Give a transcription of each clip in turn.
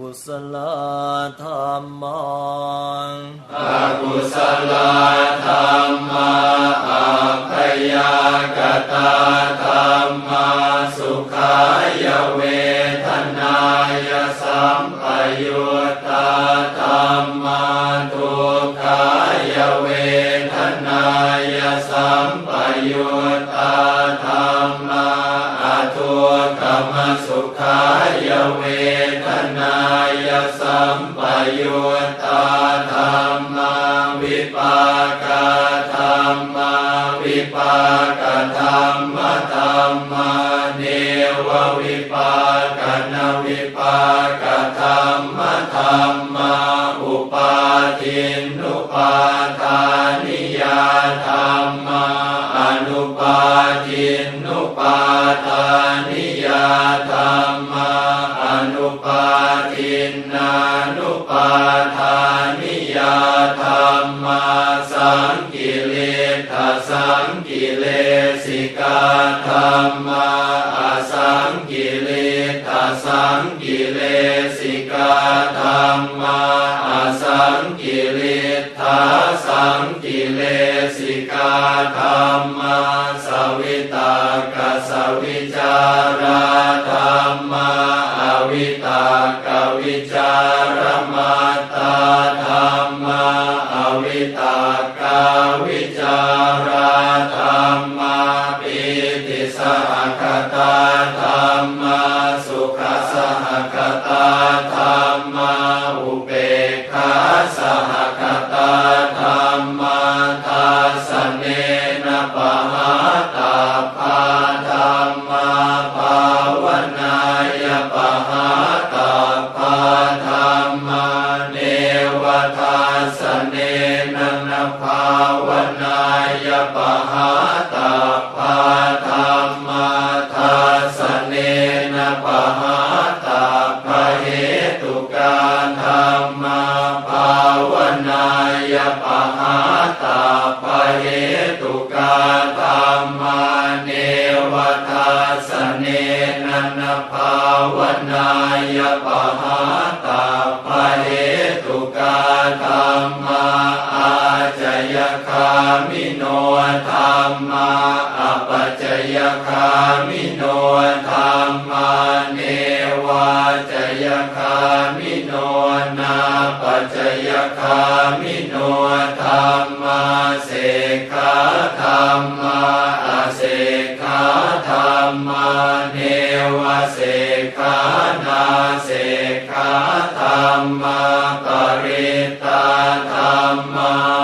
กุศลธรรมังอกุศลธรรมาอัพยากตาธรรมาสุขายเวทนายสัมปยุตตาธรรมาทุกขายเวทนายสัมปยุตตาธรรมาอทุกขมสุขายเว สัมปยุตตาธรรมาวิปากาธรรมาวิปากธรรมธรรมาเนววิปากนวิปากธรรมธรรมาอุปาทินุปาทานิยาธรรมา นานุปาทานิยาธรรมาสังกิเลสสังกิเลสิกาธรรมาอสังกิเลสสังกิเลสิกาธรรมาอสังกิเลสสังกิเลสิกาธรรมาสวิตา ตาปาธรรมาภาวนายปะหาตาปาธรรมาเนวทาสเนนันะภาวนายปะหา คามิโนธรรมาอปัจจยคามิโนธรรมาเนวาจยคามิโนนาปัจจยคามิโนธรรมาเสกขาธรรมาอาเสกขาธรรมาเนวเสกขานาเสกขาธรรมาปริตาธรรมา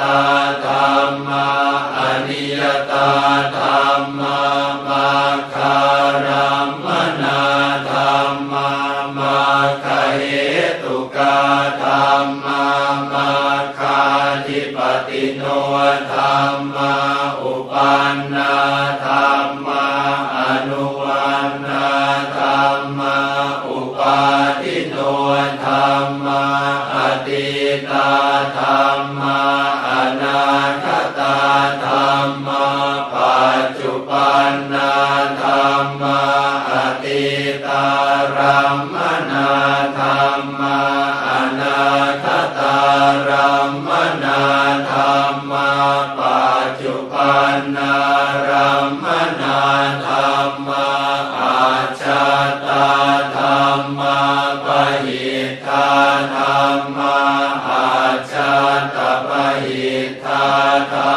ตาธรรมาอนิยตาธรรมามาคารามนาธรรมามาคาเหตุกาธรรมามาคาธิปติโนธรรมาอุปันนาธรร ธรรมาอนาคตารัมมนาธรรมาปัจจุปันนารัมมนาธรรมาอาชาตาธรรมาปหิทาธรรมาอาชาตปหิทาธรร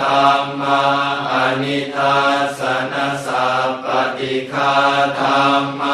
ธรรมาอนิทัสนสัพปติคาธรรมา